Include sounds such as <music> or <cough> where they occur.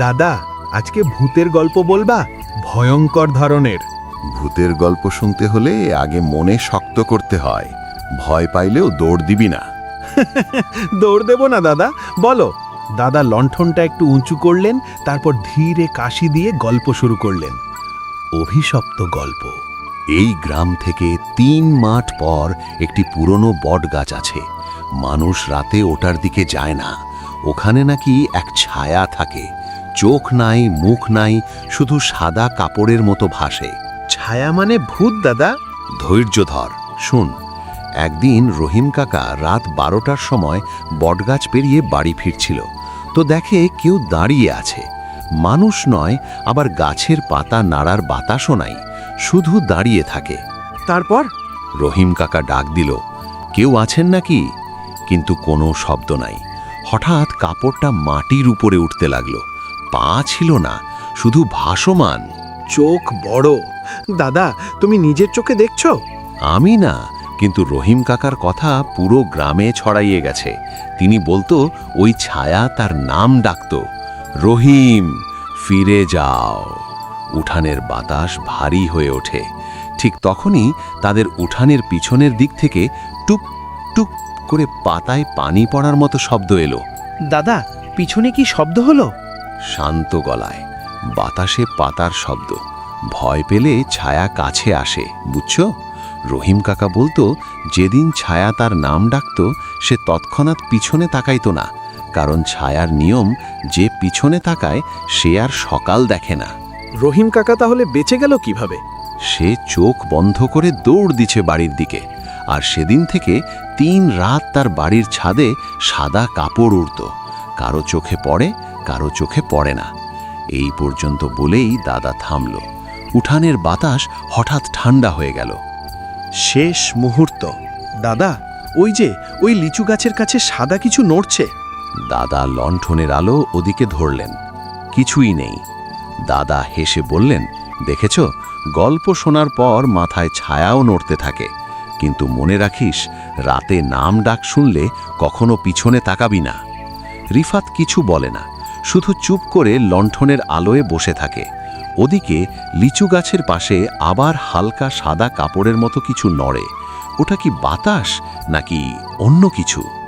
দাদা আজকে ভূতের গল্প বলবা? ভয়ঙ্কর ধরনের। ভূতের গল্প শুনতে হলে আগে মনে শক্ত করতে হয়। ভয় পাইলেও দৌড় দিবি না। <laughs> দৌড় দেব না দাদা। বলো দাদা লণ্ঠনটা একটু উঁচু করলেন তারপর ধীরে কাশি দিয়ে গল্প শুরু করলেন। অভিশপ্ত গল্প। এই গ্রাম থেকে তিন মাঠ পর একটি পুরনো বট গাছ আছে। মানুষ রাতে ওটার দিকে যায় না। ওখানে নাকি এক ছায়া থাকে। চোখ নাই মুখ নাই শুধু সাদা কাপড়ের মতো ভাসে। ছায়া মানে ভূত দাদা। ধৈর্য ধর শুন একদিন রহিম কাকা রাত বারোটার সময় বটগাছ পেরিয়ে বাড়ি ফিরছিল। তো দেখে কেউ দাঁড়িয়ে আছে। মানুষ নয় আবার গাছের পাতা নাড়ার বাতাসও নাই শুধু দাঁড়িয়ে থাকে। তারপর? রহিম কাকা ডাক দিল কেউ আছেন নাকি? কিন্তু কোনো শব্দ নাই। হঠাৎ কাপড়টা মাটির উপরে উঠতে লাগল। পা ছিল না শুধু ভাসমান। চোখ বড়। দাদা তুমি নিজের চোখে দেখছ? আমি না কিন্তু রহিম কাকার কথা পুরো গ্রামে ছড়াইয়ে গেছে। তিনি বলতো ওই ছায়া তার নাম ডাকত রহিম ফিরে যাও। উঠানের বাতাস ভারী হয়ে ওঠে। ঠিক তখনই তাদের উঠানের পিছনের দিক থেকে টুপ টুপ করে পাতায় পানি পড়ার মতো শব্দ এলো। দাদা পিছনে কি শব্দ হলো? শান্ত গলায়। বাতাসে পাতার শব্দ। ভয় পেলে ছায়া কাছে আসে বুঝছ? রহিম কাকা বলতো যেদিন ছায়া তার নাম ডাকত সে তৎক্ষণাৎ পিছনে তাকাইতো না। কারণ ছায়ার নিয়ম যে পিছনে তাকায় সে আর সকাল দেখে না। রহিম কাকা তাহলে বেঁচে গেল কীভাবে? সে চোখ বন্ধ করে দৌড় দিছে বাড়ির দিকে। আর সেদিন থেকে তিন রাত তার বাড়ির ছাদে সাদা কাপড় উড়ত। কারও চোখে পড়ে কারও চোখে পড়ে না। এই পর্যন্ত বলেই দাদা থামল। উঠানের বাতাস হঠাৎ ঠান্ডা হয়ে গেল। শেষ মুহূর্ত। দাদা ওই যে ওই লিচু গাছের কাছে সাদা কিছু নড়ছে। দাদা লণ্ঠনের আলো ওদিকে ধরলেন। কিছুই নেই। দাদা হেসে বললেন দেখেছ গল্প শোনার পর মাথায় ছায়াও নড়তে থাকে। কিন্তু মনে রাখিস রাতে নাম ডাক শুনলে কখনো পিছনে তাকাবি না। রিফাত কিছু বলে না। শুধু চুপ করে লণ্ঠনের আলোয় বসে থাকে। ওদিকে লিচু গাছের পাশে আবার হালকা সাদা কাপড়ের মতো কিছু নড়ে। ওটা কি বাতাস নাকি অন্য কিছু?